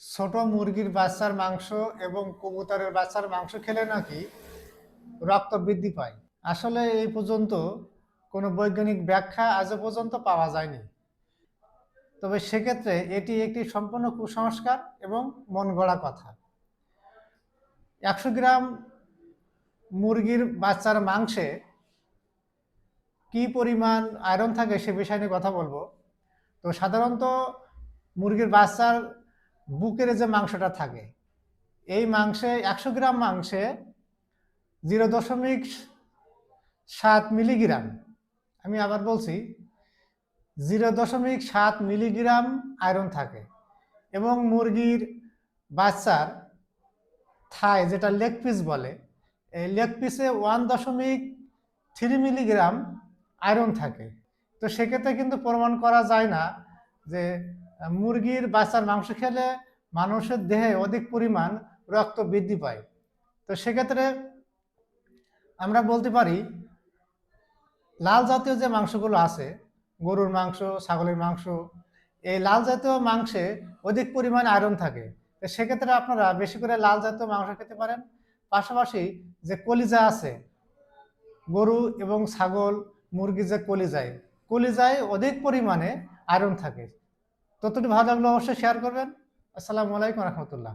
ছোট মুরগির বাচ্চার মাংস এবং কবুতরের বাচ্চার মাংস খেলে নাকি রক্ত বৃদ্ধি পায়? আসলে এই পর্যন্ত কোনো বৈজ্ঞানিক ব্যাখ্যা আজও পর্যন্ত পাওয়া যায়নি। তবে সেক্ষেত্রে এটি একটি সম্পূর্ণ কুসংস্কার এবং মন গড়া কথা। একশো গ্রাম মুরগির বাচ্চার মাংসে কি পরিমাণ আয়রন থাকে সে বিষয় নিয়ে কথা বলব। তো সাধারণত মুরগির বাচ্চার বুকের যে মাংসটা থাকে, এই মাংসে একশো গ্রাম মাংসে জিরো দশমিক সাত মিলিগ্রাম, আমি আবার বলছি, জিরো দশমিক সাত মিলিগ্রাম আয়রন থাকে এবং মুরগির বাচ্চার থায় যেটা লেগ পিস বলে, এই লেগ পিসে ওয়ান দশমিক থ্রি মিলিগ্রাম আয়রন থাকে। তো সেক্ষেত্রে কিন্তু প্রমাণ করা যায় না যে মুরগির বাচ্চার মাংস খেলে মানুষের দেহে অধিক পরিমাণ রক্ত বৃদ্ধি পায়। তো সেক্ষেত্রে আমরা বলতে পারি, লাল জাতীয় যে মাংসগুলো আছে, গরুর মাংস, ছাগলের মাংস, এই লাল জাতীয় মাংসে অধিক পরিমাণ আয়রন থাকে। তো সেক্ষেত্রে আপনারা বেশি করে লাল জাতীয় মাংস খেতে পারেন। পাশাপাশি যে কলিজা আছে, গরু এবং ছাগল মুরগি যে কলিজায় কলিজায় অধিক পরিমাণে আয়রন থাকে। ততটি ভালো লাগলে অবশ্যই শেয়ার করবেন। আসসালামু আলাইকুম রহমতুল্লাহ।